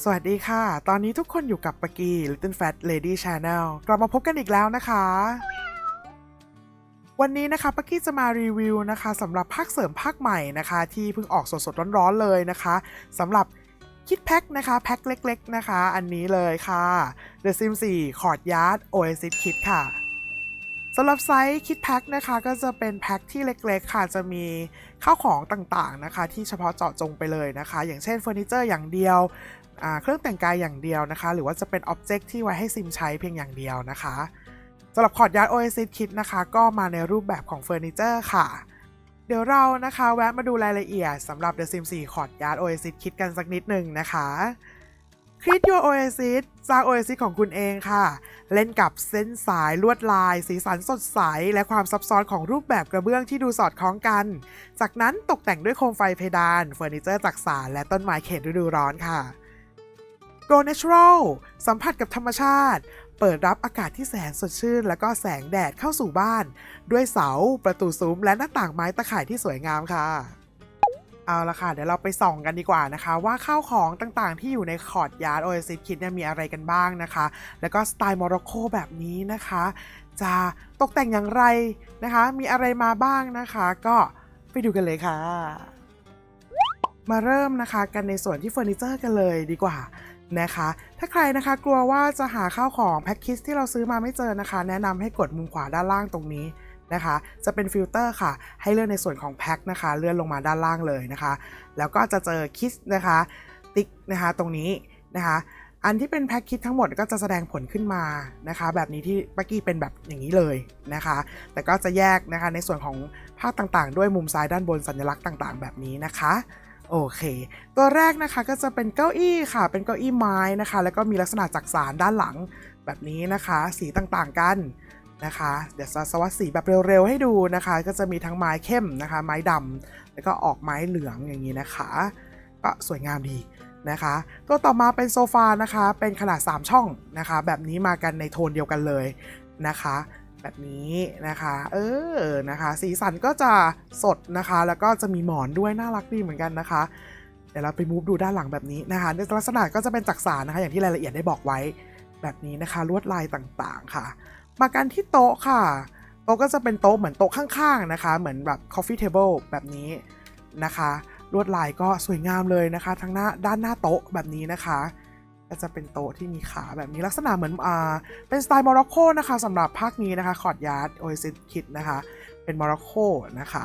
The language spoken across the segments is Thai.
สวัสดีค่ะ ตอนนี้ทุกคนอยู่กับปากี Little Fat Lady Channel กลับมาพบกันอีกแล้วนะคะ วันนี้นะคะปากี้จะมารีวิวนะคะสำหรับภาคเสริมภาคใหม่นะคะ ที่เพิ่งออกสดๆร้อนๆเลยนะคะสำหรับคิดแพ็คนะคะ แพ็คเล็กๆนะคะ อันนี้เลยค่ะ The Sims 4 c o r d Yard Oasis Kit ค่ะสำหรับไซส์คิดแพ็คนะคะก็จะเป็นแพ็คที่เล็กๆ ค่ะจะมีข้าวของต่างๆนะคะ ที่เฉพาะเจาะจงไปเลยนะคะ อย่างเช่นเฟอร์นิเจอร์อย่างเดียว เครื่องแต่งกายอย่างเดียวนะคะ หรือว่าจะเป็นอ็อบเจกต์ที่ไว้ให้ซิมใช้เพียงอย่างเดียวนะคะสำหรับคอร์ดยาร์ด Oasis Kit นะคะ ก็มาในรูปแบบของเฟอร์นิเจอร์ค่ะ เดี๋ยวเรานะคะแวะมาดูรายละเอียดสำหรับ The Sims 4 c o r d Yard Oasis Kit กันสักนิดหนึ่งนะคะ Create Your Oasis สร้าง Oasis ของคุณเองค่ะ เล่นกับเส้นสายลวดลาย สีสันสดใส และความซับซ้อนของรูปแบบกระเบื้องที่ดูสอดคล้องกัน จากนั้นตกแต่งด้วยโคมไฟเพดานเฟอร์นิเจอร์จักสานและต้นไม้เขตฤดูร้อนค่ะ Go Natural สัมผัสกับธรรมชาติ เปิดรับอากาศที่แสนสดชื่น และก็แสงแดดเข้าสู่บ้าน ด้วยเสา ประตูซุ้ม และหน้าต่างไม้ตะข่ายที่สวยงามค่ะ เอาละค่ะ เดี๋ยวเราไปส่องกันดีกว่านะคะ ว่าข้าวของต่างๆ ที่อยู่ในคอร์ดยาร์ดโอเอซิคิดเนี่ยมีอะไรกันบ้างนะคะ แล้วก็สไตล์โมร็อกโกแบบนี้นะคะ จะตกแต่งอย่างไรนะคะ มีอะไรมาบ้างนะคะ ก็ไปดูกันเลยค่ะมาเริ่มนะคะกันในส่วนที่เฟอร์นิเจอร์กันเลยดีกว่า นะคะ ถ้าใครนะคะกลัวว่าจะหาข้าวของแพ็คคิสที่เราซื้อมาไม่เจอนะคะ แนะนำให้กดมุมขวาด้านล่างตรงนี้นะคะ จะเป็นฟิลเตอร์ค่ะ ให้เลื่อนในส่วนของแพ็คนะคะ เลื่อนลงมาด้านล่างเลยนะคะ แล้วก็จะเจอคิสนะคะ ติ๊กนะคะตรงนี้นะคะอันที่เป็นแพ็คคิดทั้งหมดก็จะแสดงผลขึ้นมานะคะ แบบนี้ที่ปักกี้เป็นแบบอย่างนี้เลยนะคะ แต่ก็จะแยกนะคะในส่วนของภาพต่างๆ ด้วยมุมซ้ายด้านบนสัญลักษณ์ต่างๆ แบบนี้นะคะ โอเค ตัวแรกนะคะก็จะเป็นเก้าอี้ค่ะ เป็นเก้าอี้ไม้นะคะ แล้วก็มีลักษณะจักสานด้านหลังแบบนี้นะคะ สีต่างๆกันนะคะ เดี๋ยวสวัสดสีแบบเร็วๆให้ดูนะคะ ก็จะมีทั้งไม้เข้มนะคะ ไม้ดำแล้วก็ออกไม้เหลืองอย่างนี้นะคะ ก็สวยงามดีนะคะ ตัวต่อมาเป็นโซฟานะคะ เป็นขนาด 3 ช่องนะคะ แบบนี้มากันในโทนเดียวกันเลยนะคะ แบบนี้นะคะ เออนะคะ สีสันก็จะสดนะคะ แล้วก็จะมีหมอนด้วยน่ารักดีเหมือนกันนะคะ เดี๋ยวเราไปมูฟดูด้านหลังแบบนี้นะคะในลักษณะก็จะเป็นจักสานนะคะ อย่างที่รายละเอียดได้บอกไว้แบบนี้นะคะ ลวดลายต่างๆค่ะ มากันที่โต๊ะค่ะ โต๊ะก็จะเป็นโต๊ะเหมือนโต๊ะข้างๆนะคะ เหมือนแบบ coffee table แบบนี้นะคะ ลวดลายก็สวยงามเลยนะคะ ทั้งหน้าด้านหน้าโต๊ะแบบนี้นะคะ ก็จะเป็นโต๊ะที่มีขาแบบนี้ลักษณะเหมือนอ่าเป็นสไตล์โมร็อกโกนะคะสำหรับภาคนี้นะคะคอร์ดยาร์ดโอเอซิสคิดนะคะ เป็นโมร็อกโกนะคะ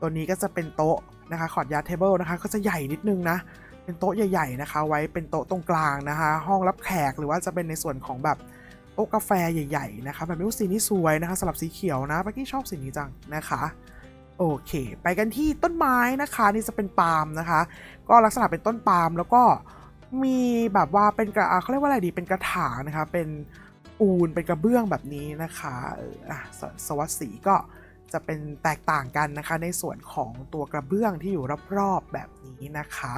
ตัวนี้ก็จะเป็นโต๊ะนะคะคอร์ดยาร์ดเทเบิลนะคะ ก็จะใหญ่นิดนึงนะเป็นโต๊ะใหญ่ ๆนะคะ ไว้เป็นโต๊ะตรงกลางนะคะ ห้องรับแขกหรือว่าจะเป็นในส่วนของแบบโต๊ะกาแฟใหญ่ ๆ นะคะ แบบนี้สีนี้สวยนะคะสำหรับสีเขียวนะปักกี้ชอบสีนี้จังนะคะโอเค ไปกันที่ต้นไม้นะคะ นี่จะเป็นปาล์มนะคะ ก็ลักษณะเป็นต้นปาล์มแล้วก็ มีแบบว่าเป็นกระเขาเรียกว่าอะไรดีเป็นกระถางนะคะ เป็นปูนเป็นกระเบื้องแบบนี้นะคะเอออะสสวัสดีก็จะเป็นแตกต่างกันนะคะ ในส่วนของตัวกระเบื้องที่อยู่รอบๆแบบนี้นะคะ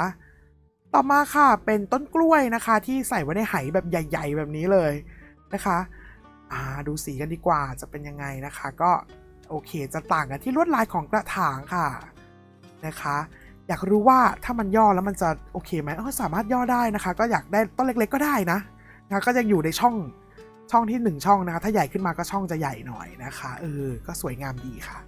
ต่อมาค่ะเป็นต้นกล้วยนะคะ ที่ใส่ไว้ในไหแบบใหญ่ ๆ แบบนี้เลยนะคะอ่าดูสีกันดีกว่าจะเป็นยังไงนะคะ ก็โอเคจะต่างกันที่ลวดลายของกระถางค่ะนะคะ อยากรู้ว่าถ้ามันย่อแล้วมันจะโอเคไหมเออสามารถย่อได้นะคะ ก็อยากได้ต้นเล็ก ๆ ก็ได้นะนะคะก็ยังอยู่ในช่องช่องที่หนึ่งช่องนะคะ ถ้าใหญ่ขึ้นมาก็ช่องจะใหญ่หน่อยนะคะ เออ ก็สวยงามดีค่ะ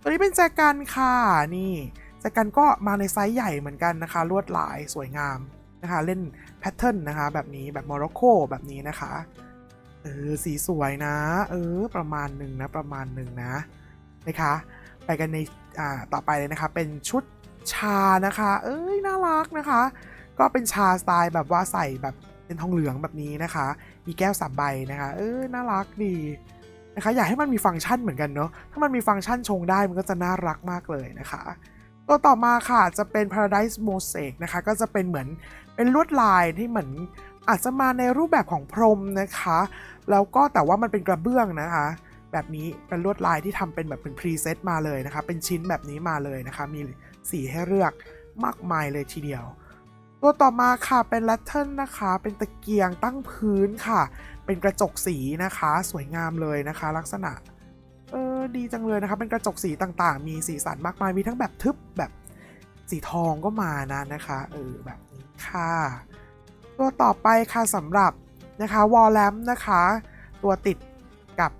ตัวนี้เป็นแจกันค่ะ นี่ แจกันก็มาในไซส์ใหญ่เหมือนกันนะคะ ลวดลายสวยงามนะคะ เล่นแพทเทิร์นนะคะ แบบนี้แบบโมร็อกโกแบบนี้นะคะ เออ สีสวยนะ เออ ประมาณหนึ่งนะ ประมาณหนึ่งนะ นะคะ ไปกันใน อ่า ต่อไปเลยนะคะ เป็นชุด ชานะคะ เอ้ยน่ารักนะคะ ก็เป็นชาสไตล์แบบว่าใส่แบบเป็นทองเหลืองแบบนี้นะคะ มีแก้วสามใบนะคะ เออน่ารักดีนะคะ อยากให้มันมีฟังก์ชันเหมือนกันเนาะ ถ้ามันมีฟังก์ชันชงได้มันก็จะน่ารักมากเลยนะคะ ตัวต่อมาค่ะจะเป็น Paradise Mosaic นะคะ ก็จะเป็นเหมือนเป็นลวดลายที่เหมือนอาจจะมาในรูปแบบของพรมนะคะ แล้วก็แต่ว่ามันเป็นกระเบื้องนะคะ แบบนี้เป็นลวดลายที่ทำเป็นแบบเป็นพรีเซตมาเลยนะคะ เป็นชิ้นแบบนี้มาเลยนะคะ มี สีให้เลือกมากมายเลยทีเดียว ตัวต่อมาค่ะเป็นแลตเทิลนะคะ เป็นตะเกียงตั้งพื้นค่ะ เป็นกระจกสีนะคะ สวยงามเลยนะคะ ลักษณะเออดีจังเลยนะคะ เป็นกระจกสีต่างๆ มีสีสันมากมายมีทั้งแบบทึบแบบสีทองก็มานะนะคะเออแบบนี้ค่ะ ตัวต่อไปค่ะสำหรับนะคะวอลแลมนะคะ ตัวติดกับ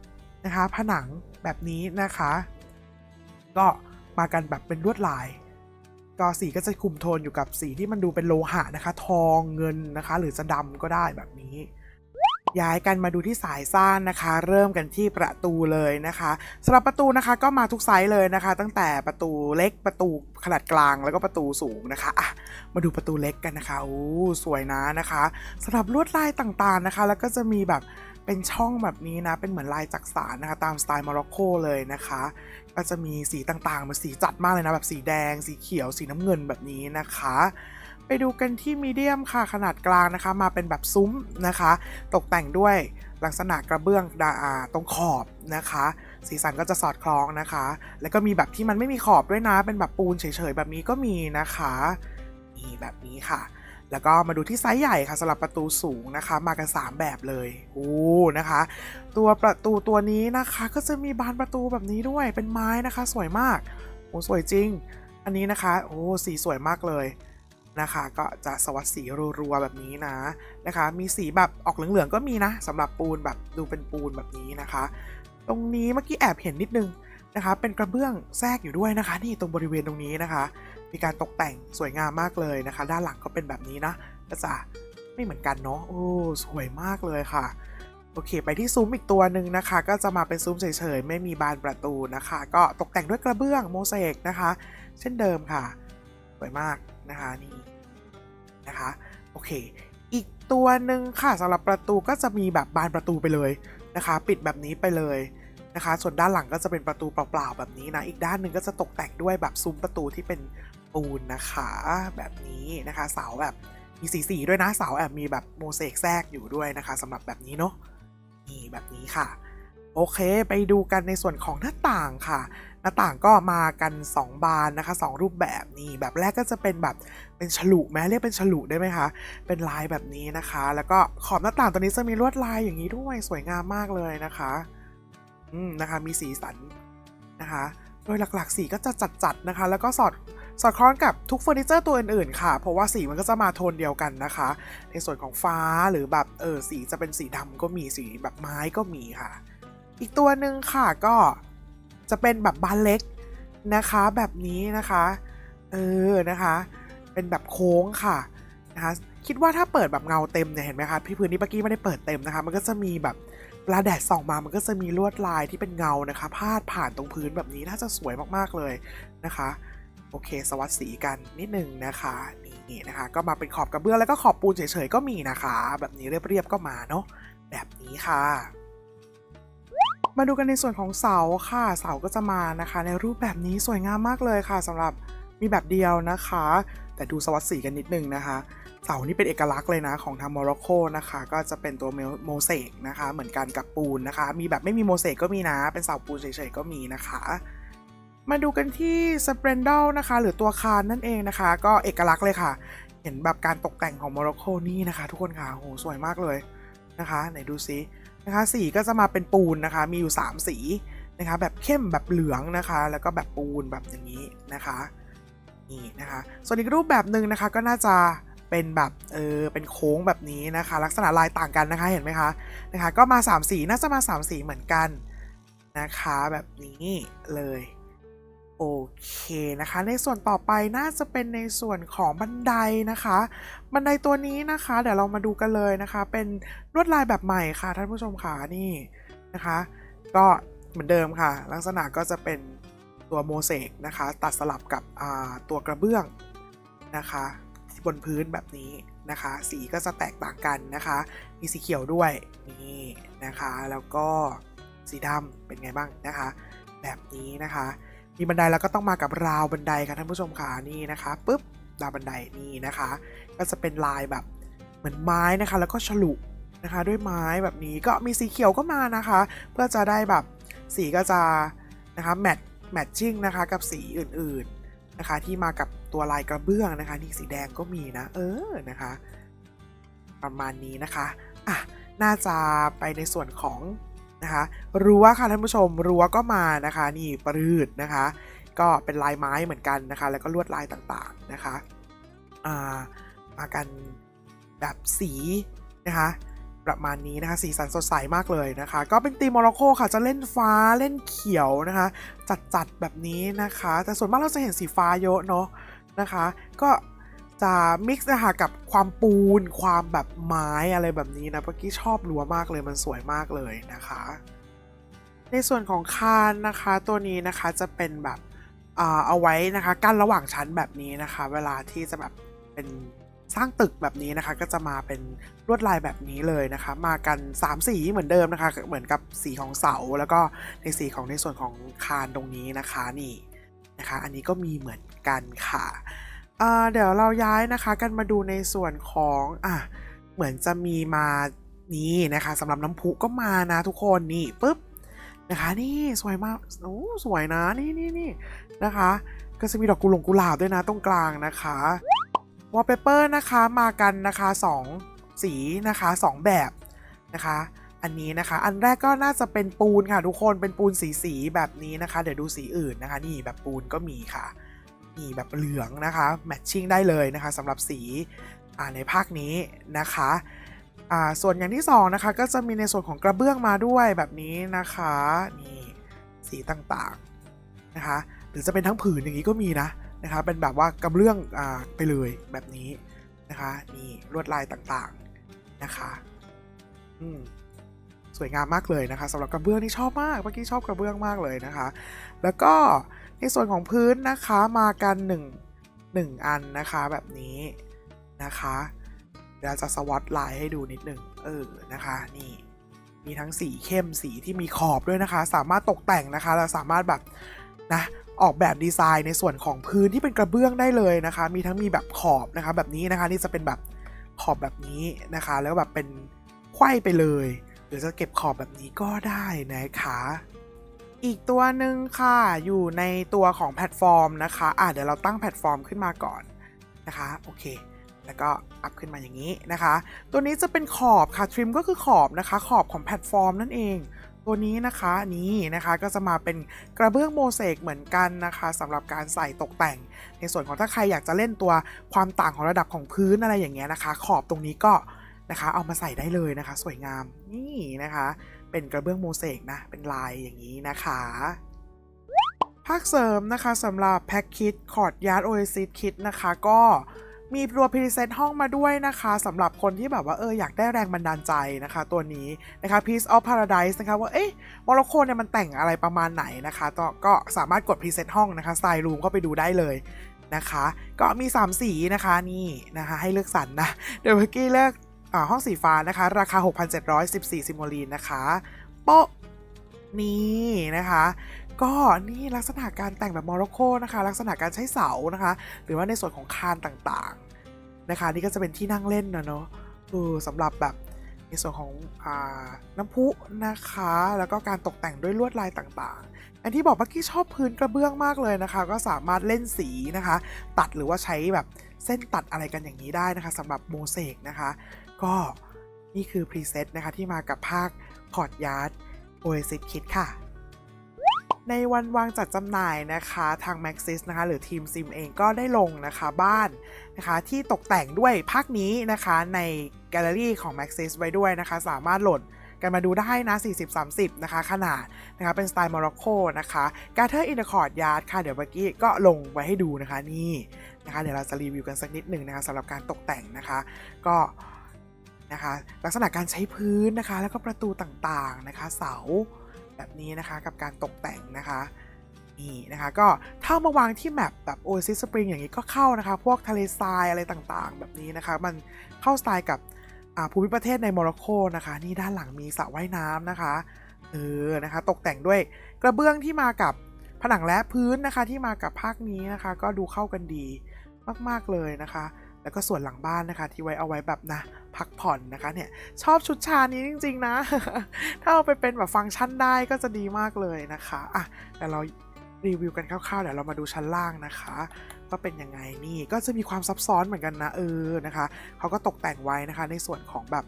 นะคะผนังแบบนี้นะคะ ก็มากันแบบเป็นลวดลาย ก็สีก็จะคุมโทนอยู่กับสีที่มันดูเป็นโลหะนะคะ ทองเงินนะคะ หรือจะดำก็ได้แบบนี้ ย้ายกันมาดูที่สายซ่านนะคะ เริ่มกันที่ประตูเลยนะคะสำหรับประตูนะคะก็มาทุกไซส์เลยนะคะ ตั้งแต่ประตูเล็กประตูขนาดกลางแล้วก็ประตูสูงนะคะอะมาดูประตูเล็กกันนะคะโอ้สวยนะนะคะสำหรับลวดลายต่างๆนะคะ แล้วก็จะมีแบบ เป็นช่องแบบนี้นะ เป็นเหมือนลายจักสานนะคะ ตามสไตล์โมร็อกโกเลยนะคะ ก็จะมีสีต่างๆมันสีจัดมากเลยนะ แบบสีแดง สีเขียว สีน้ำเงินแบบนี้นะคะ ไปดูกันที่มีเดียมค่ะ ขนาดกลางนะคะ มาเป็นแบบซุ้มนะคะ ตกแต่งด้วยลักษณะกระเบื้องดาาตรงขอบนะคะ สีสันก็จะสอดคล้องนะคะ แล้วก็มีแบบที่มันไม่มีขอบด้วยนะ เป็นแบบปูนเฉยๆแบบนี้ก็มีนะคะ นี่แบบนี้ค่ะ แล้วก็มาดูที่ไซส์ใหญ่ค่ะสำหรับประตูสูงนะคะ มากัน 3 แบบเลยโอ้นะคะ ตัวประตูตัวนี้นะคะก็จะมีบานประตูแบบนี้ด้วยเป็นไม้นะคะ สวยมากโอ้สวยจริง อันนี้นะคะโอ้สีสวยมากเลยนะคะก็จะสวัสดสีรัวๆแบบนี้นะนะคะ มีสีแบบออกเหลืองๆก็มีนะสำหรับปูนแบบดูเป็นปูนแบบนี้นะคะ ตรงนี้เมื่อกี้แอบเห็นนิดนึงนะคะ เป็นกระเบื้องแทรกอยู่ด้วยนะคะ นี่ตรงบริเวณตรงนี้นะคะมีการตกแต่งสวยงามมากเลยนะคะ ด้านหลังก็เป็นแบบนี้นะก็จะไม่เหมือนกันเนาะโอ้สวยมากเลยค่ะโอเค ไปที่ซุ้มอีกตัวหนึ่งนะคะ ก็จะมาเป็นซุ้มเฉยๆ ไม่มีบานประตูนะคะ ก็ตกแต่งด้วยกระเบื้องโมเสกนะคะ เช่นเดิมค่ะ สวยมากนะคะนี่นะคะ โอเค อีกตัวหนึ่งค่ะสำหรับประตูก็จะมีแบบบานประตูไปเลยนะคะ ปิดแบบนี้ไปเลยนะคะ ส่วนด้านหลังก็จะเป็นประตูเปล่าๆแบบนี้นะ อีกด้านหนึ่งก็จะตกแต่งด้วยแบบซุ้มประตูที่เป็น ปูนนะคะ แบบนี้นะคะ เสาแบบมีสีสีด้วยนะเสาแอบมีแบบโมเสกแทรกอยู่ด้วยนะคะสำหรับแบบนี้เนาะนี่แบบนี้ค่ะ โอเคไปดูกันในส่วนของหน้าต่างค่ะ หน้าต่างก็มากัน 2 บานนะคะ 2 รูปแบบนี่แบบแรกก็จะเป็นแบบเป็นฉลุแม้เรียกเป็นฉลุได้ไหมคะ เป็นลายแบบนี้นะคะ แล้วก็ขอบหน้าต่างตัวนี้จะมีลวดลายอย่างนี้ด้วยสวยงามมากเลยนะคะอืมนะคะมีสีสันนะคะ โดยหลักๆสีก็จะจัดๆนะคะ แล้วก็สอด สอดคล้องกับทุกเฟอร์นิเจอร์ตัวอื่นๆค่ะ เพราะว่าสีมันก็จะมาโทนเดียวกันนะคะ ในส่วนของฟ้าหรือแบบเออสีจะเป็นสีดำก็มีสีแบบไม้ก็มีค่ะ อีกตัวหนึ่งค่ะก็จะเป็นแบบบานเล็กนะคะแบบนี้นะคะเออนะคะ เป็นแบบโค้งค่ะนะคะคิดว่าถ้าเปิดแบบเงาเต็มเนี่ยเห็นไหมคะพี่พื้นที่เมื่อกี้ไม่ได้เปิดเต็มนะคะ มันก็จะมีแบบเวลาแดดส่องมามันก็จะมีลวดลายที่เป็นเงานะคะ พาดผ่านตรงพื้นแบบนี้น่าจะสวยมากๆเลยนะคะ โอเค สวัสดีกันนิดนึงนะคะนี่นะคะ ก็มาเป็นขอบกระเบื้องแล้วก็ขอบปูนเฉยๆก็มีนะคะ แบบนี้เรียบๆก็มาเนาะแบบนี้ค่ะ มาดูกันในส่วนของเสาค่ะ เสาก็จะมานะคะ ในรูปแบบนี้สวยงามมากเลยค่ะสำหรับมีแบบเดียวนะคะ แต่ดูสวัสดีกันนิดนึงนะคะเสานี่เป็นเอกลักษณ์เลยนะของทางโมร็อกโกนะคะ ก็จะเป็นตัวโมเสกนะคะ เหมือนกันกับปูนนะคะ มีแบบไม่มีโมเสกก็มีนะ เป็นเสาปูนเฉยๆก็มีนะคะ มาดูกันที่สเปรนเดลนะคะ หรือตัวคานนั่นเองนะคะ ก็เอกลักษณ์เลยค่ะ เห็นแบบการตกแต่งของโมร็อกโกนี่นะคะ ทุกคนค่ะโหสวยมากเลยนะคะไหนดูซินะคะสีก็จะมาเป็นปูนนะคะ มีอยู่ 3 สีนะคะ แบบเข้มแบบเหลืองนะคะ แล้วก็แบบปูนแบบอย่างนี้นะคะนี่นะคะส่วนอีกรูปแบบหนึ่งนะคะก็น่าจะเป็นแบบเออเป็นโค้งแบบนี้นะคะ ลักษณะลายต่างกันนะคะเห็นไหมคะนะคะ ก็มา 3 สีน่าจะมา 3 สีเหมือนกันนะคะ แบบนี้เลย โอเคนะคะ ในส่วนต่อไปน่าจะเป็นในส่วนของบันไดนะคะ บันไดตัวนี้นะคะ เดี๋ยวเรามาดูกันเลยนะคะ เป็นลวดลายแบบใหม่ค่ะท่านผู้ชมค่ะนี่นะคะ ก็เหมือนเดิมค่ะ ลักษณะก็จะเป็นตัวโมเสกนะคะ ตัดสลับกับตัวกระเบื้องนะคะบนพื้นแบบนี้นะคะ สีก็จะแตกต่างกันนะคะ มีสีเขียวด้วยนี่นะคะ แล้วก็สีดำเป็นไงบ้างนะคะ แบบนี้นะคะ มีบันไดแล้วก็ต้องมากับราวบันไดค่ะท่านผู้ชมค่ะนี่นะคะปุ๊บราวบันไดนี่นะคะ ก็จะเป็นลายแบบเหมือนไม้นะคะ แล้วก็ฉลุนะคะ ด้วยไม้แบบนี้ก็มีสีเขียวก็มานะคะ เพื่อจะได้แบบสีก็จะนะคะแมทแมทชิ่งนะคะกับสีอื่นๆนะคะ ที่มากับตัวลายกระเบื้องนะคะนี่สีแดงก็มีนะ เออนะคะ ประมาณนี้นะคะอะน่าจะไปในส่วนของ นะคะรั้วค่ะท่านผู้ชมรั้วก็มานะคะ นี่ปรืดนะคะ ก็เป็นลายไม้เหมือนกันนะคะ แล้วก็ลวดลายต่างๆนะคะามากันแบบสีนะคะประมาณนี้นะคะสีสันสดใสมากเลยนะคะ ก็เป็นตีมโมร็อกโกค่ะจะเล่นฟ้าเล่นเขียวนะคะ จัดๆแบบนี้นะคะ แต่ส่วนมากเราจะเห็นสีฟ้าเยอะเนาะนะคะ ก็ จะมิกซ์นะคะกับความปูน ความแบบไม้อะไรแบบนี้นะเมื่อกี้ชอบรั้วมากเลยมันสวยมากเลยนะคะ ในส่วนของคานนะคะตัวนี้นะคะจะเป็นแบบอ่าเอาไว้นะคะกั้นระหว่างชั้นแบบนี้นะคะ เวลาที่จะแบบเป็นสร้างตึกแบบนี้นะคะ ก็จะมาเป็นลวดลายแบบนี้เลยนะคะ มากัน3สีเหมือนเดิมนะคะ เหมือนกับสีของเสาแล้วก็ในสีของในส่วนของคานตรงนี้นะคะนี่นะคะ อันนี้ก็มีเหมือนกันค่ะ เดี๋ยวเราย้ายนะคะกันมาดูในส่วนของอะเหมือนจะมีมานี่นะคะสำหรับน้ำพุก็มานะทุกคนนี่ปุ๊บนะคะนี่สวยมากโอ้สวยนะนี่นี่นี่นะคะ ก็จะมีดอกกุหลงกุหลาบด้วยนะตรงกลางนะคะวอลเปเปอร์นะคะมากันนะคะสองสีนะคะสองแบบนะคะ อันนี้นะคะ อันแรกก็น่าจะเป็นปูนค่ะทุกคนเป็นปูนสีสีแบบนี้นะคะ เดี๋ยวดูสีอื่นนะคะ นี่แบบปูนก็มีค่ะ นี่แบบเหลืองนะคะแมทชิ่งได้เลยนะคะสำหรับสีในภาคนี้นะคะส่วนอย่างที่สองนะคะก็จะมีในส่วนของกระเบื้องมาด้วยแบบนี้นะคะนี่สีต่างๆนะคะหรือจะเป็นทั้งผืนอย่างนี้ก็มีนะนะคะเป็นแบบว่ากระเบื้องอไปเลยแบบนี้นะคะนี่ลวดลายต่างๆนะคะอืมสวยงามมากเลยนะคะสำหรับกระเบื้องนี่ชอบมากเมื่อกี้ชอบกระเบื้องมากเลยนะคะ แล้วก็ ในส่วนของพื้นนะคะมากันหนึ่งหนึ่งอันนะคะแบบนี้นะคะเดี๋ยวจะสวอตไลน์ให้ดูนิดหนึ่งเออนะคะนี่มีทั้งสีเข้มสีที่มีขอบด้วยนะคะ สามารถตกแต่งนะคะเราสามารถแบบนะออกแบบดีไซน์ในส่วนของพื้นที่เป็นกระเบื้องได้เลยนะคะ มีทั้งมีแบบขอบนะคะ แบบนี้นะคะนี่จะเป็นแบบขอบแบบนี้นะคะ แล้วแบบเป็นไขว้ไปเลย หรือจะเก็บขอบแบบนี้ก็ได้นะคะ อีกตัวหนึ่งค่ะ อยู่ในตัวของแพลตฟอร์มนะคะอะเดี๋ยวเราตั้งแพลตฟอร์มขึ้นมาก่อนนะคะ โอเค แล้วก็อัพขึ้นมาอย่างนี้นะคะ ตัวนี้จะเป็นขอบค่ะ ทริมก็คือขอบนะคะ ขอบของแพลตฟอร์มนั่นเอง ตัวนี้นะคะนี่นะคะก็จะมาเป็นกระเบื้องโมเสกเหมือนกันนะคะสำหรับการใส่ตกแต่ง ในส่วนของถ้าใครอยากจะเล่นตัวความต่างของระดับของพื้นอะไรอย่างเงี้ยนะคะ ขอบตรงนี้ก็นะคะ เอามาใส่ได้เลยนะคะ สวยงามนี่นะคะ เป็นกระเบื้องโมเสกนะ เป็นลายอย่างนี้นะคะ ภาคเสริมนะคะสำหรับแพ็กคิดคอร์ดยาร์ดโอเอซิสคิดนะคะ ก็มีตัวพรีเซตห้องมาด้วยนะคะสำหรับคนที่แบบว่าเอออยากได้แรงบันดาลใจนะคะ ตัวนี้นะคะ Piece of Paradise นะคะว่าเอ๊ะโมร็อกโกเนี่ยมันแต่งอะไรประมาณไหนนะคะก็ก็สามารถกดพรีเซตห้องนะคะสไตล์รูมก็ไปดูได้เลยนะคะ ก็มี 3 สีนะคะนี่นะคะ ให้เลือกสรรนะเดี๋ยวเมื่อกี้เลือก ห้องสีฟ้านะคะ ราคา 6,714 ซิโมลีนนะคะโป๊ะนี่นะคะ ก็นี่ลักษณะการแต่งแบบโมร็อกโกนะคะ ลักษณะการใช้เสานะคะ หรือว่าในส่วนของคานต่างๆนะคะ นี่ก็จะเป็นที่นั่งเล่นนะเนาะเออสำหรับแบบในส่วนของอน้ำพุนะคะ แล้วก็การตกแต่งด้วยลวดลายต่างๆ อันที่บอกเมื่อกี้ชอบพื้นกระเบื้องมากเลยนะคะ ก็สามารถเล่นสีนะคะ ตัดหรือว่าใช้แบบเส้นตัดอะไรกันอย่างนี้ได้นะคะสำหรับโมเสกนะคะ ก็นี่คือพรีเซตนะคะที่มากับภาคพอร์ตยาร์ดโอเอซิสคิดค่ะ ในวันวางจัดจำหน่ายนะคะทาง Maxis นะคะหรือทีมซิมเองก็ได้ลงนะคะบ้านนะคะที่ตกแต่งด้วยภาคนี้นะคะในแกลเลอรี่ของ Maxis ไว้ด้วยนะคะสามารถโหลดกันมาดูได้นะ 40-30 นะคะ ขนาดนะคะ เป็นสไตล์โมร็อกโกนะคะการ์เทอร์อินเดอร์คอร์ดยาร์ดค่ะ เดี๋ยวเมื่อกี้ก็ลงไว้ให้ดูนะคะ นี่นะคะ เดี๋ยวเราจะรีวิวกันสักนิดหนึ่งนะคะสำหรับการตกแต่งนะคะ ก็ นะคะ ลักษณะการใช้พื้นนะคะ แล้วก็ประตูต่างๆนะคะ เสาแบบนี้นะคะกับการตกแต่งนะคะนี่นะคะก็ถ้ามาวางที่แมปแบบ Oasis Spring อย่างนี้ก็เข้านะคะ พวกทะเลทรายอะไรต่างๆ แบบนี้นะคะ มันเข้าสไตล์กับภูมิประเทศในโมร็อกโกนะคะ นี่ด้านหลังมีสระว่ายน้ำนะคะเออนะคะ ตกแต่งด้วยกระเบื้องที่มากับผนังและพื้นนะคะที่มากับภาคนี้นะคะ ก็ดูเข้ากันดีมากๆเลยนะคะ แล้วก็ส่วนหลังบ้านนะคะ ที่ไว้เอาไว้แบบนะพักผ่อนนะคะเนี่ยชอบชุดชานี้จริง ๆ นะ ถ้าเอาไปเป็นแบบฟังก์ชันได้ก็จะดีมากเลยนะคะอะแต่เรารีวิวกันคร่าวๆเดี๋ยวเรามาดูชั้นล่างนะคะว่าเป็นยังไงนี่ก็จะมีความซับซ้อนเหมือนกันนะเออนะคะเขาก็ตกแต่งไว้นะคะในส่วนของแบบ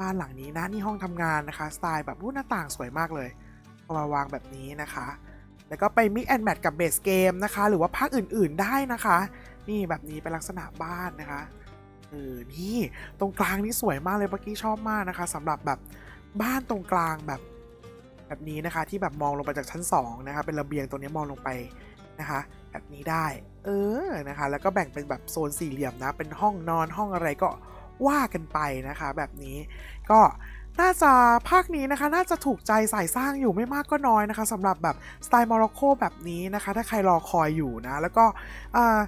บ้านหลังนี้นะนี่ห้องทำงานนะคะสไตล์แบบอู้หน้าต่างสวยมากเลยเอามาวางแบบนี้นะคะ แล้วก็ไป mix and match กับเบสเกมนะคะ หรือว่าภาคอื่นๆได้นะคะ นี่แบบนี้เป็นลักษณะบ้านนะคะเออนี่ตรงกลางนี่สวยมากเลยเมื่อกี้ชอบมากนะคะสำหรับแบบบ้านตรงกลางแบบ แบบนี้นะคะ ที่แบบมองลงไปจากชั้น2นะคะเป็นระเบียงตรงนี้มองลงไปนะคะ แบบนี้ได้ เออนะคะ แล้วก็แบ่งเป็นแบบโซนสี่เหลี่ยมนะ เป็นห้องนอนห้องอะไรก็ว่ากันไปนะคะ แบบนี้ก็น่าจะภาคนี้นะคะ น่าจะถูกใจสายสร้างอยู่ไม่มากก็น้อยนะคะสำหรับแบบสไตล์โมร็อกโกแบบนี้นะคะ ถ้าใครรอคอยอยู่นะ แล้วก็อ่า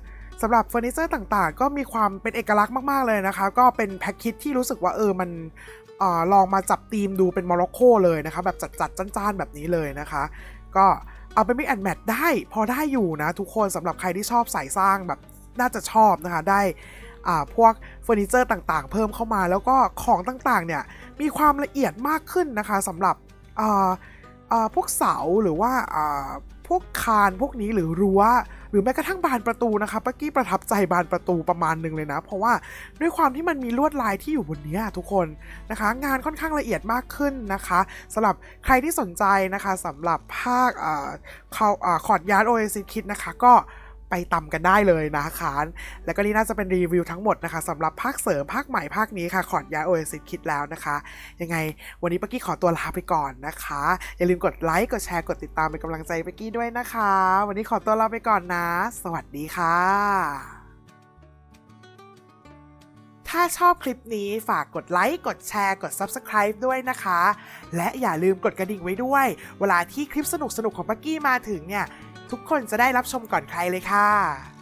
สำหรับเฟอร์นิเจอร์ต่างๆ ก็มีความเป็นเอกลักษณ์มากๆเลยนะคะ ก็เป็นแพ็กคิดที่รู้สึกว่าเออมันอลองมาจับธีมดูเป็นโมร็อกโกเลยนะคะ แบบจัดๆจ้านๆ แบบนี้เลยนะคะ ก็เอาไป mix and match ได้พอได้อยู่นะ ทุกคนสำหรับใครที่ชอบสายสร้างแบบน่าจะชอบนะคะได้พวกเฟอร์นิเจอร์ต่างๆ เพิ่มเข้ามาแล้วก็ของต่างๆเนี่ยมีความละเอียดมากขึ้นนะคะสำหรับพวกเสาหรือว่าพวกคานพวกนี้หรือรั้ว รือแม้กระทั่งบานประตูนะคะปักกี้ประทับใจบานประตูประมาณหนึ่งเลยนะ เพราะว่าด้วยความที่มันมีลวดลายที่อยู่บนนี้ทุกคนนะคะ งานค่อนข้างละเอียดมากขึ้นนะคะสำหรับใครที่สนใจนะคะสำหรับภาคอ่อเขาเอ่อคอร์ดยาร์ดโอเอซิคิดนะคะก็ ไปตำกันได้เลยนะคะ แล้วก็นี่น่าจะเป็นรีวิวทั้งหมดนะคะสำหรับภาคเสริมภาคใหม่ภาคนี้ค่ะคอดยาโอเอซิคิดแล้วนะคะ ยังไงวันนี้ปักกี้ขอตัวลาไปก่อนนะคะ อย่าลืมกดไลค์กดแชร์กดติดตามเป็นกำลังใจปักกี้ด้วยนะคะ วันนี้ขอตัวลาไปก่อนนะ สวัสดีค่ะถ้าชอบคลิปนี้ฝากกดไลค์ กดแชร์ กด Subscribe ด้วยนะคะ และอย่าลืมกดกระดิ่งไว้ด้วย เวลาที่คลิปสนุกๆของปักกี้มาถึงเนี่ย ทุกคนจะได้รับชมก่อนใครเลยค่ะ